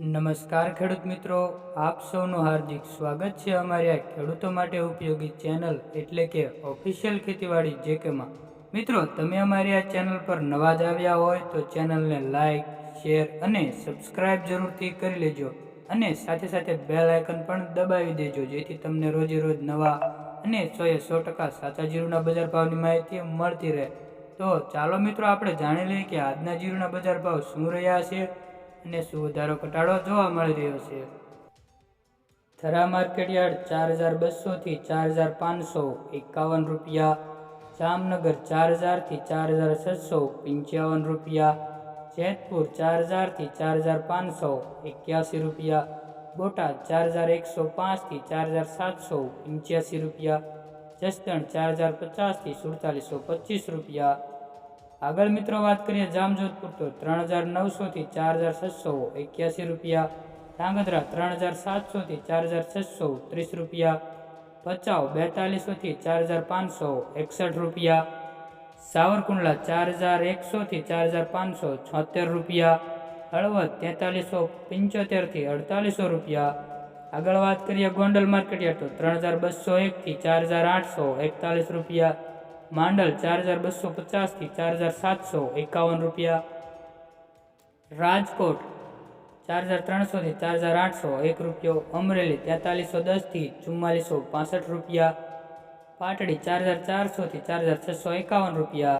નમસ્કાર ખેડૂત મિત્રો, આપ સૌનું હાર્દિક સ્વાગત છે અમારી આ ખેડૂતો માટે ઉપયોગી ચેનલ એટલે કે ઓફિશિયલ ખેતીવાડી જેકેમાં. મિત્રો, તમે અમારી આ ચેનલ પર નવા જ આવ્યા હોય તો ચેનલને લાઇક શેર અને સબસ્ક્રાઇબ જરૂરથી કરી લેજો અને સાથે સાથે બેલ આઇકન પણ દબાવી દેજો જેથી તમને રોજે રોજ નવા અને સો એ સો ટકા સાચા જીરુના બજાર ભાવની માહિતી મળતી રહે. તો ચાલો મિત્રો, આપણે જાણી લઈએ કે આજના જીરુના બજાર ભાવ શું રહ્યા છે અને શું વધારો ઘટાડો જોવા મળી રહ્યો છે? થરા માર્કેટ યાર્ડ ચાર હજાર બસોથી ચાર હજાર પાંચસો, એકાવન રૂપિયા. જામનગર ચાર હજારથી ચાર હજાર છસો, પંચાવન રૂપિયા. જેતપુર ચાર હજારથી ચાર હજાર પાંચસો, એક્યાસી રૂપિયા. બોટાદ ચાર હજાર એકસો પાંચથી ચાર હજાર સાતસો, પંચ્યાસી રૂપિયા. જસદણ ચાર હજાર પચાસથી સુડતાલીસો પચીસ રૂપિયા. આગળ મિત્રો વાત કરીએ જામજોધપુર તો ત્રણ હજાર નવસોથી ચાર હજાર છસો એક્યાસી રૂપિયા. ધાંગધ્રા ત્રણ હજાર સાતસોથી ચાર હજાર છસો ત્રીસ રૂપિયા. ભચાઉ બેતાલીસોથી ચાર હજાર પાંચસો એકસઠ રૂપિયા. સાવરકુંડલા ચાર હજાર એકસોથી ચાર હજાર પાંચસો છોતેર રૂપિયા. હળવદ તેતાલીસો પંચોતેરથી અડતાલીસો રૂપિયા. આગળ વાત કરીએ ગોંડલ માર્કેટ તો ત્રણ હજાર બસો એકથી ચાર હજાર આઠસો એકતાલીસ રૂપિયા. માંડલ ચાર હજાર બસો પચાસથી ચાર હજાર સાતસો એકાવન રૂપિયા. રાજકોટ ચાર હજાર ત્રણસોથી ચાર હજાર આઠસો એક રૂપિયો. અમરેલી તેતાલીસો દસથી ચુમ્માલીસો પાસઠ રૂપિયા. પાટડી ચાર હજાર ચારસોથી ચાર હજાર છસો એકાવન રૂપિયા.